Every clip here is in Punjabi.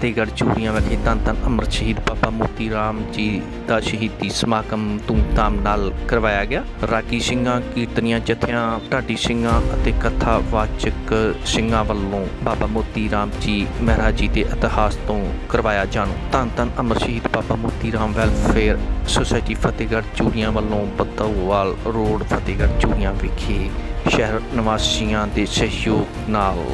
ਫਤਿਹਗੜ੍ਹ ਚੂੜੀਆਂ ਵਿਖੇ ਧੰਨ ਧੰਨ ਅਮਰ ਸ਼ਹੀਦ ਬਾਬਾ ਮੋਤੀ ਰਾਮ ਜੀ ਦਾ ਸ਼ਹੀਦੀ ਸਮਾਗਮ ਧੂਮਧਾਮ ਨਾਲ ਕਰਵਾਇਆ ਗਿਆ। ਰਾਗੀ ਸਿੰਘਾਂ, ਕੀਰਤਨੀਆਂ, ਜਥਿਆਂ, ਢਾਡੀ ਸਿੰਘਾਂ ਅਤੇ ਕਥਾਵਾਚਕ ਸਿੰਘਾਂ ਵੱਲੋਂ ਬਾਬਾ ਮੋਤੀ ਰਾਮ ਜੀ ਮਹਾਰਾਜ ਜੀ ਦੇ ਇਤਿਹਾਸ ਤੋਂ ਕਰਵਾਇਆ ਜਾਣੂ। ਧੰਨ ਧੰਨ ਅਮਰ ਸ਼ਹੀਦ ਬਾਬਾ ਮੋਤੀ ਰਾਮ ਵੈਲਫੇਅਰ ਸੁਸਾਇਟੀ ਫਤਿਹਗੜ੍ਹ ਚੂੜੀਆਂ ਵੱਲੋਂ ਬੱਤੋਵਾਲ ਰੋਡ, ਫਤਿਹਗੜ੍ਹ ਚੂੜੀਆਂ ਵਿਖੇ ਸ਼ਹਿਰ ਨਿਵਾਸੀਆਂ ਦੇ ਸਹਿਯੋਗ ਨਾਲ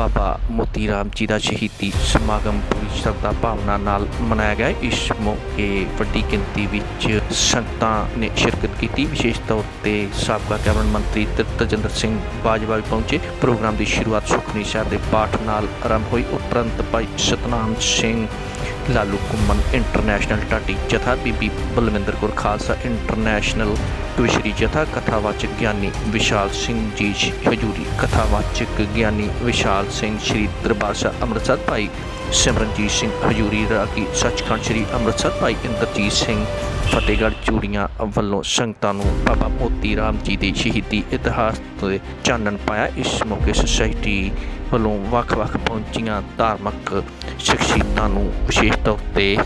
ਬਾਬਾ ਮੋਤੀ ਰਾਮ ਜੀ ਦਾ ਸ਼ਹੀਦੀ ਸਮਾਗਮ ਪੂਰੀ ਸ਼ਰਧਾ ਭਾਵਨਾ ਨਾਲ ਮਨਾਇਆ ਗਿਆ। ਇਸ ਮੌਕੇ ਵੱਡੀ ਗਿਣਤੀ ਵਿੱਚ ਸੰਗਤਾਂ ਨੇ ਸ਼ਿਰਕਤ ਕੀਤੀ। ਵਿਸ਼ੇਸ਼ ਤੌਰ ਤੇ ਸਾਬਕਾ ਕੈਬਨਿਟ ਮੰਤਰੀ ਤਜਿੰਦਰ ਸਿੰਘ ਬਾਜਵਾ ਵੀ ਪਹੁੰਚੇ। ਪ੍ਰੋਗਰਾਮ ਦੀ ਸ਼ੁਰੂਆਤ ਸੁਖਨੀ ਸਾਹਿਬ ਦੇ ਪਾਠ ਨਾਲ ਆਰੰਭ ਹੋਈ। ਉਪਰੰਤ ਭਾਈ ਸਤਨਾਮ ਸਿੰਘ ਲਾਲੂ ਕੁੰਮਨ ਇੰਟਰਨੈਸ਼ਨਲ ਟਾਟੀ ਜਥਾ ਬੀਬੀ ਬਲਵਿੰਦਰ ਕੌਰ ਖਾਲਸਾ ਇੰਟਰਨੈਸ਼ਨਲ ਕਵਿਸ਼ਰੀ ਜਥਾ ਕਥਾਵਾਚਕ ਗਿਆਨੀ ਵਿਸ਼ਾਲ ਸਿੰਘ ਜੀ ਹਜੂਰੀ ਕਥਾਵਾਚਕ ਗਿਆਨੀ ਵਿਸ਼ਾਲ ਸਿੰਘ ਸ਼੍ਰੀ ਦਰਬਾਰ ਸਾਹਿਬ ਅੰਮ੍ਰਿਤਸਰ ਭਾਈ ਸਿਮਰਨਜੀਤ ਸਿੰਘ ਹਜੂਰੀ ਰਾਗੀ, ਸੱਚਖੰਡ ਸ਼੍ਰੀ ਅੰਮ੍ਰਿਤਸਰ, ਭਾਈ ਇੰਦਰਜੀਤ ਸਿੰਘ, ਫਤਿਹਗੜ੍ਹ ਚੂੜੀਆਂ ਵੱਲੋਂ ਸੰਗਤਾਂ ਨੂੰ ਬਾਬਾ ਮੋਤੀ ਰਾਮ ਜੀ ਦੇ ਸ਼ਹੀਦੀ ਇਤਿਹਾਸ ਤੇ ਚਾਨਣ ਪਾਇਆ। ਇਸ ਮੌਕੇ ਸੁਸਾਇਟੀ ਵੱਲੋਂ ਵੱਖ-ਵੱਖ ਪਹੁੰਚੀਆਂ ਧਾਰਮਿਕ ਸ਼ਖਸੀਅਤਾਂ ਨੂੰ ਵਿਸ਼ੇਸ਼ ਤੌਰ ਤੇ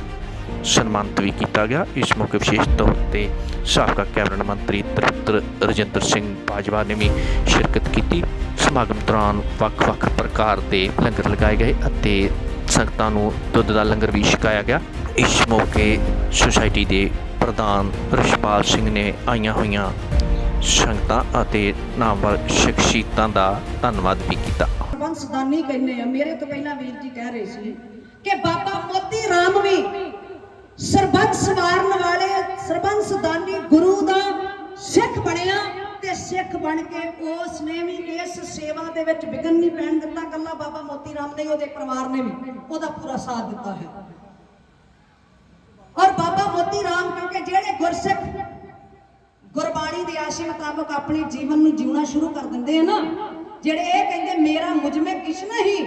ਸਨਮਾਨਿਤ ਵੀ ਕੀਤਾ ਗਿਆ। ਇਸ ਮੌਕੇ ਵਿਸ਼ੇਸ਼ ਤੌਰ ਤੇ ਸਾਬਕਾ ਕੈਬਨਿਟ ਮੰਤਰੀ ਤ੍ਰਿਪਤ ਰਜਿੰਦਰ ਸਿੰਘ ਬਾਜਵਾ ਨੇ ਵੀ ਸ਼ਿਰਕਤ ਕੀਤੀ। ਸਮਾਗਮ ਦੌਰਾਨ ਵੱਖ-ਵੱਖ ਪ੍ਰਕਾਰ ਦੇ ਲੰਗਰ ਲਗਾਏ ਗਏ ਅਤੇ ਸੰਗਤਾਂ ਨੂੰ ਦੁੱਧ ਦਾ ਲੰਗਰ ਵੀ ਛਕਾਇਆ ਗਿਆ। ਇਸ ਮੌਕੇ ਸੁਸਾਇਟੀ ਦੇ ਪ੍ਰਧਾਨ ਰਿਸ਼ਪਾਲ ਸਿੰਘ ਨੇ ਆਈਆਂ ਹੋਈਆਂ ਸੰਗਤਾਂ ਅਤੇ ਨਾਮਵਰ ਸ਼ਖਸੀਅਤਾਂ ਦਾ ਧੰਨਵਾਦ ਵੀ ਕੀਤਾ। ਬੰਸਦਾਨੀ ਕਹਿੰਦੇ ਆ, ਮੇਰੇ ਤੋਂ ਪਹਿਲਾਂ ਵੀਰ ਜੀ ਕਹਿ ਰਹੇ ਸੀ ਕਿ ਬਾਬਾ ਮੋਤੀ ਰਾਮ ਵੀ ਸਰਬੰਸ ਸਵਾਰਨ ਵਾਲੇ ਸਰਬੰਸ ਗੁਰੂ ਦਾ ਸਿੱਖ ਬਣਿਆ। ਸਿੱਖ ਬਣ ਕੇ ਉਸ ਨੇ ਵੀ ਇਸ ਸੇਵਾ ਦੇ ਵਿੱਚ ਵਿਗਨ ਨਹੀਂ ਪੈਣ ਦਿੱਤਾ, ਕੱਲਾ ਬਾਬਾ ਮੋਤੀ ਰਾਮ ਨੇ ਉਹਦੇ ਪਰਿਵਾਰ ਨੇ ਵੀ ਉਹਦਾ ਪੂਰਾ ਸਾਥ ਦਿੱਤਾ ਹੈ। ਔਰ ਬਾਬਾ ਮੋਤੀ ਰਾਮ ਕਿਉਂਕਿ ਜਿਹੜੇ ਗੁਰਸਿੱਖ ਗੁਰਬਾਣੀ ਦੇ ਆਸ਼ੇ ਮੁਤਾਬਕ ਆਪਣੇ ਜੀਵਨ ਨੂੰ ਜਿਉਣਾ ਸ਼ੁਰੂ ਕਰ ਦਿੰਦੇ ਆ ਨਾ, ਜਿਹੜੇ ਇਹ ਕਹਿੰਦੇ, ਮੇਰਾ ਮੁਝਮੇ ਕਿਛ ਨਹੀਂ,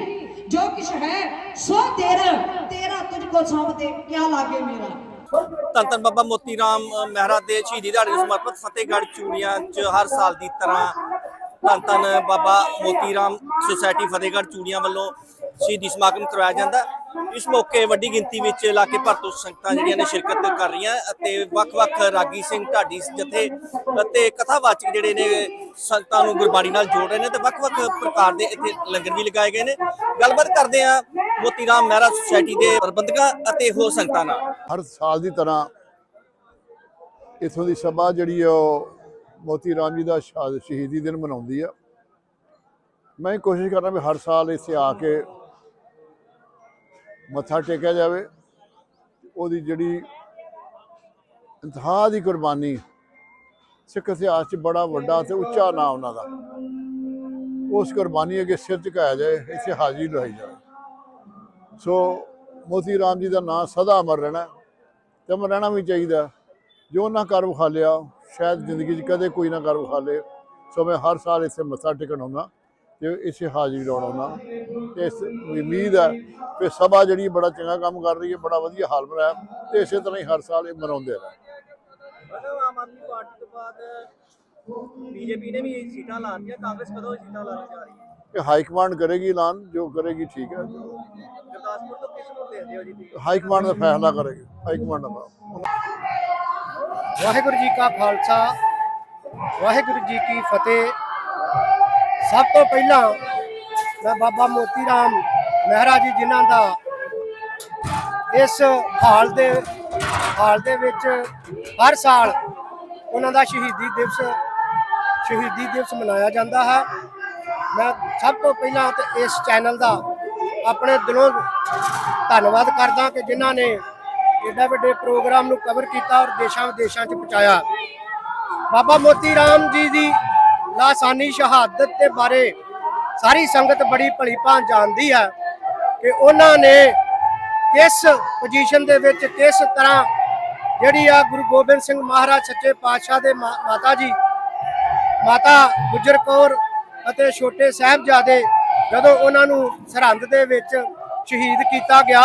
ਜੋ ਕਿਛ ਹੈ ਸੋ ਤੇਰਾ ਤੇਰਾ ਤੁਝ ਕੋ ਸੌਂਪ ਦੇ, ਕਿਆ ਲਾਗੇ ਮੇਰਾ? ਧੰਨ ਧੰਨ ਬਾਬਾ ਮੋਤੀ ਰਾਮ ਮਹਿਰਾ ਦੇ ਸ਼ਹੀਦੀ ਦਿਹਾੜੇ ਨੂੰ ਸਮਰਪਿਤ ਫਤਿਹਗੜ੍ਹ ਚੂੜੀਆਂ 'ਚ ਹਰ ਸਾਲ ਦੀ ਤਰ੍ਹਾਂ ਧੰਨ ਧੰਨ ਬਾਬਾ ਮੋਤੀ ਰਾਮ ਸੁਸਾਇਟੀ ਫਤਿਹਗੜ੍ਹ ਚੂੜੀਆਂ ਵੱਲੋਂ ਸ਼ਹੀਦੀ ਸਮਾਗਮ ਕਰਵਾਇਆ ਜਾਂਦਾ। ਇਸ ਮੌਕੇ ਵੱਡੀ ਗਿਣਤੀ ਵਿੱਚ ਇਲਾਕੇ ਭਰ ਤੋਂ ਸੰਗਤਾਂ ਜਿਹੜੀਆਂ ਨੇ ਸ਼ਿਰਕਤ ਕਰ ਰਹੀਆਂ ਅਤੇ ਵੱਖ-ਵੱਖ ਰਾਗੀ ਸਿੰਘ ਢਾਡੀ ਜਥੇ ਅਤੇ ਕਥਾਵਾਚਕ ਜਿਹੜੇ ਨੇ ਸੰਗਤਾਂ ਨੂੰ ਗੁਰਬਾਣੀ ਨਾਲ ਜੋੜ ਰਹੇ ਨੇ ਤੇ ਵੱਖ-ਵੱਖ ਪ੍ਰਕਾਰ ਦੇ ਇੱਥੇ ਲੰਗਰ ਵੀ ਲਗਾਏ ਗਏ ਨੇ। ਗੱਲਬਾਤ ਕਰਦੇ ਆ ਮੋਤੀ ਮਹਿਰਾ ਸੁਸਾਇਟੀ ਦੇ ਪ੍ਰਬੰਧਕਾਂ ਅਤੇ ਹੋਰ ਸੰਗਤਾਂ ਨਾਲ। ਹਰ ਸਾਲ ਦੀ ਤਰ੍ਹਾਂ ਇਥੋਂ ਦੀ ਸਭਾ ਜਿਹੜੀ ਆ ਉਹ ਮੋਤੀ ਰਾਮ ਜੀ ਦਾ ਸ਼ਹੀਦੀ ਦਿਨ ਮਨਾਉਂਦੀ ਆ। ਮੈਂ ਕੋਸ਼ਿਸ਼ ਕਰਦਾ ਵੀ ਹਰ ਸਾਲ ਇੱਥੇ ਆ ਕੇ ਮੱਥਾ ਟੇਕਿਆ ਜਾਵੇ, ਉਹਦੀ ਜਿਹੜੀ ਇੰਤਹਾ ਦੀ ਕੁਰਬਾਨੀ ਸਿੱਖ ਇਤਿਹਾਸ 'ਚ ਬੜਾ ਵੱਡਾ ਤੇ ਉੱਚਾ ਨਾਮ ਉਹਨਾਂ ਦਾ। ਉਸ ਕੁਰਬਾਨੀ ਅੱਗੇ ਸਿਰ ਝੁਕਾਇਆ ਜਾਏ, ਇੱਥੇ ਹਾਜ਼ਰੀ ਲਾਈ ਜਾਵੇ। ਸੋ ਮੋਤੀ ਰਾਮ ਜੀ ਦਾ ਨਾਮ ਸਦਾ ਅਮਰ ਰਹਿਣਾ ਹੈ ਤੇ ਅਮਰ ਰਹਿਣਾ ਵੀ ਚਾਹੀਦਾ। ਜੋ ਉਹਨਾਂ ਕਰ ਵਿਖਾ ਲਿਆ ਸ਼ਾਇਦ ਜ਼ਿੰਦਗੀ 'ਚ ਕਦੇ ਕੋਈ ਨਾ ਕਰ ਵਿਖਾ ਲੇ ਸੋ ਮੈਂ ਹਰ ਸਾਲ ਇੱਥੇ ਮੱਥਾ ਟੇਕਣ ਆਉਂਦਾ। ਤੇ ਇਸੇ ਹਾਜ਼ਰੀ ਲਾਉਣ ਆਉਂਦਾ। ਤੇ ਇਸ ਉਮੀਦ ਹੈ ਕਿ ਸਭਾ ਜਿਹੜੀ ਬੜਾ ਚੰਗਾ ਕੰਮ ਕਰ ਰਹੀ ਹੈ ਬੜਾ ਵਧੀਆ ਹਾਲ ਬਣਾਇਆ ਤੇ ਇਸੇ ਤਰ੍ਹਾਂ ਹੀ ਹਰ ਸਾਲ ਇਹ ਮਨਾਉਂਦੇ ਰਹਿਣ ਮਤਲਬ ਆਮ ਆਦਮੀ ਪਾਰਟੀ ਤੋਂ ਬਾਅਦ ਬੀਜੇਪੀ ਨੇ ਵੀ ਸੀਟਾਂ ਲਾਤੀਆਂ ਕਾਂਗਰਸ ਕਦੋਂ ਸੀਟਾਂ ਲਾਉਣ ਜਾ ਰਹੀ ਹੈ? ਕਿ ਹਾਈ ਕਮਾਂਡ ਕਰੇਗੀ ਐਲਾਨ ਜੋ ਕਰੇਗੀ ਠੀਕ ਹੈ। ਗੁਰਦਾਸਪੁਰ ਤੋਂ ਕਿਸ ਨੂੰ ਲੈਂਦੇ ਹੋ ਜੀ ਹਾਈ ਕਮਾਂਡ ਦਾ ਫੈਸਲਾ ਕਰੇਗੀ ਹਾਈ ਕਮਾਂਡ ਦਾ ਵਾਹਿਗੁਰੂ ਜੀ ਕਾ ਖਾਲਸਾ ਵਾਹਿਗੁਰੂ ਜੀ ਕੀ ਫਤਿਹ। ਸਭ ਤੋਂ ਪਹਿਲਾਂ ਮੈਂ ਬਾਬਾ ਮੋਤੀ ਰਾਮ ਮਹਿਰਾ ਜੀ ਜਿਨ੍ਹਾਂ ਦਾ ਇਸ ਹਾਲ ਦੇ ਹਾਲ ਦੇ ਵਿੱਚ ਹਰ ਸਾਲ ਉਹਨਾਂ ਦਾ ਸ਼ਹੀਦੀ ਦਿਵਸ ਸ਼ਹੀਦੀ ਦਿਵਸ ਮਨਾਇਆ ਜਾਂਦਾ ਹੈ। ਮੈਂ ਸਭ ਤੋਂ ਪਹਿਲਾਂ ਤੇ ਇਸ ਚੈਨਲ ਦਾ ਆਪਣੇ ਦਿਲੋਂ ਧੰਨਵਾਦ ਕਰਦਾ ਕਿ ਜਿਨ੍ਹਾਂ ਨੇ ਏਡਾ ਵੱਡੇ ਪ੍ਰੋਗਰਾਮ ਨੂੰ ਕਵਰ ਕੀਤਾ ਔਰ ਦੇਸ਼ਾਂ ਵਿਦੇਸ਼ਾਂ 'ਚ ਪਹੁੰਚਾਇਆ। ਬਾਬਾ ਮੋਤੀ ਰਾਮ ਜੀ ਦੀ ਲਾਸਾਨੀ ਸ਼ਹਾਦਤ ਦੇ ਬਾਰੇ ਸਾਰੀ ਸੰਗਤ ਬੜੀ ਭਲੀ ਭਾਂਤ ਜਾਣਦੀ ਹੈ ਕਿ ਉਹਨਾਂ ਨੇ ਕਿਸ ਪੋਜੀਸ਼ਨ ਦੇ ਵਿੱਚ ਕਿਸ ਤਰ੍ਹਾਂ ਜਿਹੜੀ ਆ ਗੁਰੂ ਗੋਬਿੰਦ ਸਿੰਘ ਮਹਾਰਾਜ ਸੱਚੇ ਪਾਤਸ਼ਾਹ ਦੇ ਮਾ- ਮਾਤਾ ਜੀ, ਮਾਤਾ ਗੁਜਰ ਕੌਰ ਅਤੇ ਛੋਟੇ ਸਾਹਿਬਜ਼ਾਦੇ ਜਦੋਂ ਉਹਨਾਂ ਨੂੰ ਸਰਹੰਦ ਦੇ ਵਿੱਚ ਸ਼ਹੀਦ ਕੀਤਾ ਗਿਆ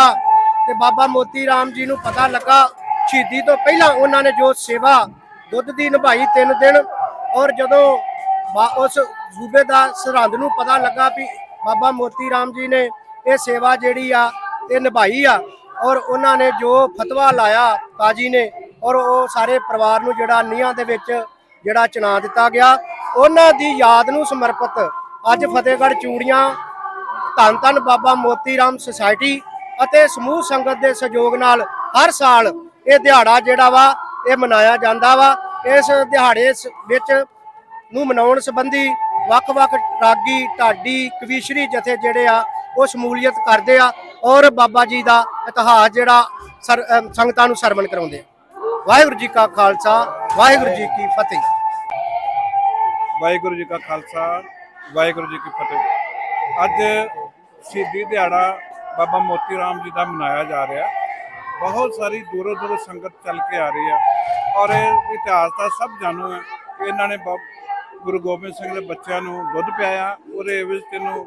ਤੇ ਬਾਬਾ ਮੋਤੀ ਰਾਮ ਜੀ ਨੂੰ ਪਤਾ ਲੱਗਾ, ਸ਼ਹੀਦੀ ਤੋਂ ਪਹਿਲਾਂ ਉਹਨਾਂ ਨੇ ਜੋ ਸੇਵਾ ਦੁੱਧ ਦੀ ਨਿਭਾਈ ਤਿੰਨ ਦਿਨ ਔਰ ਜਦੋਂ ਉਸ ਸੂਬੇ ਦਾ ਸਰਹੰਦ ਨੂੰ ਪਤਾ ਲੱਗਾ ਵੀ ਬਾਬਾ ਮੋਤੀ ਰਾਮ ਜੀ ਨੇ ਇਹ ਸੇਵਾ ਜਿਹੜੀ ਆ, ਇਹ ਨਿਭਾਈ ਆ ਔਰ ਉਹਨਾਂ ਨੇ ਜੋ ਫਤਵਾ ਲਾਇਆ ਕਾਜੀ ਨੇ ਔਰ ਉਹ ਸਾਰੇ ਪਰਿਵਾਰ ਨੂੰ ਜਿਹੜਾ ਨੀਹਾਂ ਦੇ ਵਿੱਚ ਜਿਹੜਾ ਚੁਣਾ ਦਿੱਤਾ ਗਿਆ, ਉਹਨਾਂ ਦੀ ਯਾਦ ਨੂੰ ਸਮਰਪਿਤ ਅੱਜ ਫਤਿਹਗੜ੍ਹ ਚੂੜੀਆਂ ਧੰਨ ਧੰਨ ਬਾਬਾ ਮੋਤੀ ਰਾਮ ਸੁਸਾਇਟੀ ਅਤੇ ਸਮੂਹ ਸੰਗਤ ਦੇ ਸਹਿਯੋਗ ਨਾਲ ਹਰ ਸਾਲ ਇਹ ਦਿਹਾੜਾ ਜਿਹੜਾ ਵਾ, ਇਹ ਮਨਾਇਆ ਜਾਂਦਾ ਵਾ। ਇਸ ਦਿਹਾੜੇ ਸ- ਵਿੱਚ ਨੂੰ ਮਨਾਉਣ ਸੰਬੰਧੀ ਵੱਖ-ਵੱਖ ਰਾਗੀ, ਢਾਡੀ, ਕਵੀਸ਼ਰੀ ਜਥੇ ਜਿਹੜੇ ਆ, ਉਹ ਸ਼ਮੂਲੀਅਤ ਕਰਦੇ ਆ ਔਰ ਬਾਬਾ ਜੀ ਦਾ ਇਤਿਹਾਸ ਜਿਹੜਾ ਸੰਗਤਾਂ ਨੂੰ ਸਰਵਣ ਕਰਾਉਂਦੇ ਆ। ਵਾਹਿਗੁਰੂ ਜੀ ਕਾ ਖਾਲਸਾ, ਵਾਹਿਗੁਰੂ ਜੀ ਕੀ ਫਤਿਹ। ਵਾਹਿਗੁਰੂ ਜੀ ਕਾ ਖਾਲਸਾ, ਵਾਹਿਗੁਰੂ ਜੀ ਕੀ ਫਤਿਹ। ਅੱਜ ਸ਼ਹੀਦੀ ਦਿਹਾੜਾ ਬਾਬਾ ਮੋਤੀ ਰਾਮ ਜੀ ਦਾ ਮਨਾਇਆ ਜਾ ਰਿਹਾ। ਬਹੁਤ ਸਾਰੀ ਦੂਰੋਂ ਦੂਰੋਂ ਸੰਗਤ ਚੱਲ ਕੇ ਆ ਰਹੀ ਆ ਔਰ ਇਹ ਇਤਿਹਾਸ ਦਾ ਸਭ ਜਾਣੂ ਹੈ ਇਹਨਾਂ ਨੇ ਬਾ- ਗੁਰੂ ਗੋਬਿੰਦ ਸਿੰਘ ਦੇ ਬੱਚਿਆਂ ਨੂੰ ਦੁੱਧ ਪਿਆਇਆ, ਉਹਦੇ ਵਿੱਚ ਇਹਨੂੰ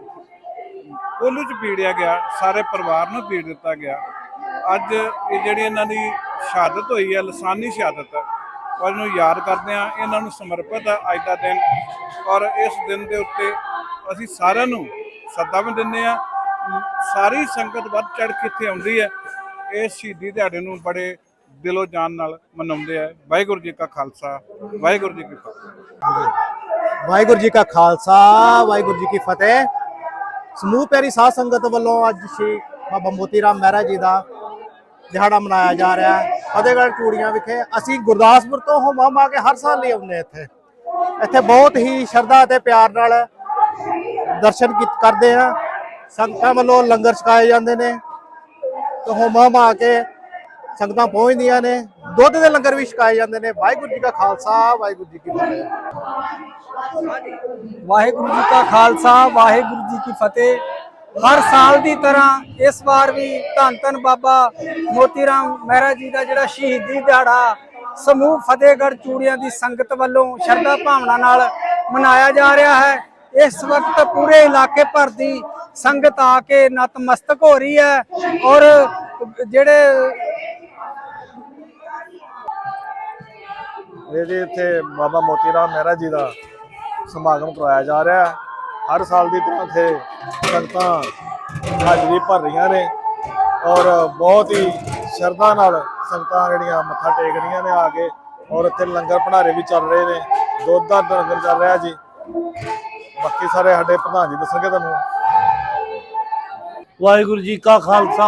ਕੋਲੂ ਚ ਪੀੜਿਆ ਗਿਆ, ਸਾਰੇ ਪਰਿਵਾਰ ਨੂੰ ਪੀੜ ਦਿੱਤਾ ਗਿਆ। ਅੱਜ ਇਹ ਜਿਹੜੀ ਇਹਨਾਂ ਦੀ ਸ਼ਹਾਦਤ ਹੋਈ ਹੈ, ਲਸਾਨੀ ਸ਼ਹਾਦਤ ਔਰ ਇਹਨੂੰ ਯਾਦ ਕਰਦੇ ਆ ਇਹਨਾਂ ਨੂੰ ਸਮਰਪਿਤ ਹੈ ਅੱਜ ਦਾ ਦਿਨ। ਔਰ ਇਸ ਦਿਨ ਦੇ ਉੱਤੇ ਅਸੀਂ ਸਾਰਿਆਂ ਨੂੰ ਸੱਦਾ ਵੀ ਦਿੰਦੇ ਆ ਸਾਰੀ ਸੰਗਤ ਵੱਧ ਚੜ ਕੇ ਇੱਥੇ ਆਉਂਦੀ ਹੈ। ਇਸ ਸ਼ਹੀਦੀ ਦਿਹਾੜੇ ਨੂੰ ਬੜੇ ਦਿਲੋਂ ਜਾਨ ਨਾਲ ਮਨਾਉਂਦੇ ਆ। ਵਾਹਿਗੁਰੂ ਜੀ ਕਾ ਖਾਲਸਾ, ਵਾਹਿਗੁਰੂ ਜੀ ਕੀ ਫਤਿਹ। ਵਾਹਿਗੁਰੂ ਜੀ ਕਾ ਖਾਲਸਾ, ਵਾਹਿਗੁਰੂ ਜੀ ਕੀ ਫਤਿਹ। ਸਮੂਹ ਪਿਆਰੀ ਸਾਧ ਸੰਗਤ ਵੱਲੋਂ ਅੱਜ ਸ਼੍ਰੀ ਬਾਬਾ ਮੋਤੀ ਰਾਮ ਮਹਿਰਾ ਜੀ ਦਾ ਦਿਹਾੜਾ ਮਨਾਇਆ ਜਾ ਰਿਹਾ ਹੈ। ਫਤਿਹਗੜ੍ਹ ਚੂੜੀਆਂ ਵਿਖੇ ਅਸੀਂ ਗੁਰਦਾਸਪੁਰ ਤੋਂ ਹੋਮਾ ਮਾ ਕੇ ਹਰ ਸਾਲ ਲਈ ਆਉਂਦੇ ਇੱਥੇ। ਇੱਥੇ ਬਹੁਤ ਹੀ ਸ਼ਰਧਾ ਅਤੇ ਪਿਆਰ ਨਾਲ ਦਰਸ਼ਨ ਕੀਤ ਕਰਦੇ ਆ ਸੰਗਤਾਂ ਵੱਲੋਂ ਲੰਗਰ ਛਕਾਏ ਜਾਂਦੇ ਨੇ। ਤੇ ਹੋਮਾ ਮਾ ਕੇ ਸੰਗਤਾਂ ਪਹੁੰਚਦੀਆਂ ਨੇ। ਦੁੱਧ ਦੇ ਲੰਗਰ ਵੀ ਛਕਾਏ ਜਾਂਦੇ ਨੇ। ਵਾਹਿਗੁਰੂ ਜੀ ਕਾ ਖਾਲਸਾ, ਵਾਹਿਗੁਰੂ ਜੀ ਕੀ ਫਤਿਹ। ਵਾਹਿਗੁਰੂ ਜੀ ਕਾ ਖਾਲਸਾ, ਵਾਹਿਗੁਰੂ ਜੀ ਕੀ ਫਤਿਹ। ਹਰ ਸਾਲ ਦੀ ਤਰ੍ਹਾਂ ਇਸ ਵਾਰ ਵੀ ਧੰਨ ਧੰਨ ਬਾਬਾ ਮੋਤੀ ਰਾਮ ਮਹਿਰਾ ਜੀ ਦਾ ਜਿਹੜਾ ਸ਼ਹੀਦੀ ਦਿਹਾੜਾ ਸਮੂਹ ਫਤਿਹਗੜ੍ਹ ਚੂੜੀਆਂ ਦੀ ਸੰਗਤ ਵੱਲੋਂ ਸ਼ਰਧਾ ਭਾਵਨਾ ਨਾਲ ਮਨਾਇਆ ਜਾ ਰਿਹਾ ਹੈ। ਇਸ ਵਕਤ ਪੂਰੇ ਇਲਾਕੇ ਭਰ ਦੀ ਸੰਗਤ ਆ ਕੇ ਨਤਮਸਤਕ ਹੋ ਰਹੀ ਹੈ ਔਰ ਜਿਹੜੇ ਇਹਦੇ ਇੱਥੇ ਬਾਬਾ ਮੋਤੀ ਰਾਮ ਮਹਿਰਾ ਜੀ ਦਾ ਸਮਾਗਮ ਕਰਵਾਇਆ ਜਾ ਰਿਹਾ ਹੈ। ਹਰ ਸਾਲ ਦੀ ਤਰ੍ਹਾਂ ਇੱਥੇ ਸੰਗਤਾਂ ਹਾਜ਼ਰੀ ਭਰ ਰਹੀਆਂ ਨੇ ਔਰ ਬਹੁਤ ਹੀ ਸ਼ਰਧਾ ਨਾਲ ਸੰਗਤਾਂ ਜਿਹੜੀਆਂ ਮੱਥਾ ਟੇਕ ਰਹੀਆਂ ਨੇ ਆ ਕੇ ਔਰ ਇੱਥੇ ਲੰਗਰ ਭੰਡਾਰੇ ਵੀ ਚੱਲ ਰਹੇ ਨੇ। ਦੁੱਧ ਦਾ ਲੰਗਰ ਚੱਲ ਰਿਹਾ ਜੀ। ਬਾਕੀ ਸਾਰੇ ਸਾਡੇ ਪ੍ਰਧਾਨ ਜੀ ਦੱਸਣਗੇ ਤੁਹਾਨੂੰ। ਵਾਹਿਗੁਰੂ ਜੀ ਕਾ ਖਾਲਸਾ,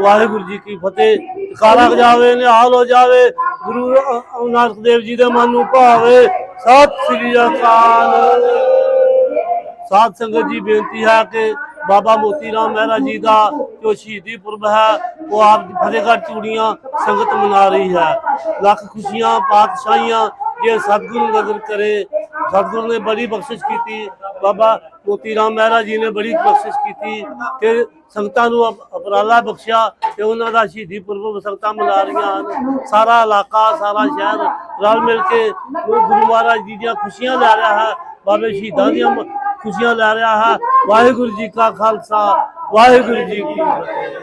ਵਾਹਿਗੁਰੂ ਜੀ ਕੀ ਫਤਿਹ। ਕਾਲਾ ਜਾਵੇ, ਨਿਹਾਲ ਹੋ ਜਾਵੇ। ਗੁਰੂ ਅ- ਨਾਨਕ ਦੇਵ ਜੀ ਦੇ ਮਨ ਨੂੰ ਭਾਵੇ। ਸਤਿ ਸ੍ਰੀ ਅਕਾਲ। ਸਾਧ ਸੰਗਤ ਜੀ, ਬੇਨਤੀ ਹੈ ਕਿ ਬਾਬਾ ਮੋਤੀ ਰਾਮ ਮਹਿਰਾ ਜੀ ਦਾ ਜੋ ਸ਼ਹੀਦੀ ਪੁਰਬ ਹੈ, ਉਹ ਆਪ ਦੀ ਫਤਿਹਗੜ੍ਹ ਚੂੜੀਆਂ ਸੰਗਤ ਮਨਾ ਰਹੀ ਹੈ। ਲੱਖ ਖੁਸ਼ੀਆਂ, ਪਾਤਸ਼ਾਹੀਆਂ ਜੇ ਸਤਿਗੁਰੂ ਨਜ਼ਰ ਕਰੇ। ਸਤਿਗੁਰੂ ਨੇ ਬੜੀ ਬਖਸ਼ਿਸ਼ ਕੀਤੀ। ਬਾਬਾ ਮੋਤੀ ਰਾਮ ਮਹਿਰਾ ਜੀ ਨੇ ਬੜੀ ਬਖਸ਼ਿਸ਼ ਕੀਤੀ ਤੇ ਸੰਗਤਾਂ ਨੂੰ ਅਪ- ਉਪਰਾਲਾ ਬਖਸ਼ਿਆ ਤੇ ਉਹਨਾਂ ਦਾ ਸ਼ਹੀਦੀ ਪੁਰਬ ਸੰਗਤਾਂ ਮਨਾ ਰਹੀਆਂ ਹਨ। ਸਾਰਾ ਇਲਾਕਾ, ਸਾਰਾ ਸ਼ਹਿਰ ਰਲ ਮਿਲ ਕੇ ਉਹ ਗੁਰੂ ਮਹਾਰਾਜ ਜੀ ਦੀਆਂ ਖੁਸ਼ੀਆਂ ਲੈ ਰਿਹਾ ਹੈ। ਬਾਬੇ ਸ਼ਹੀਦਾਂ ਦੀਆਂ ਖੁਸ਼ੀਆਂ ਲੈ ਰਿਹਾ ਹੈ। ਵਾਹਿਗੁਰੂ ਜੀ ਕਾ ਖਾਲਸਾ, ਵਾਹਿਗੁਰੂ ਜੀ ਕੀ ਫਤਿਹ।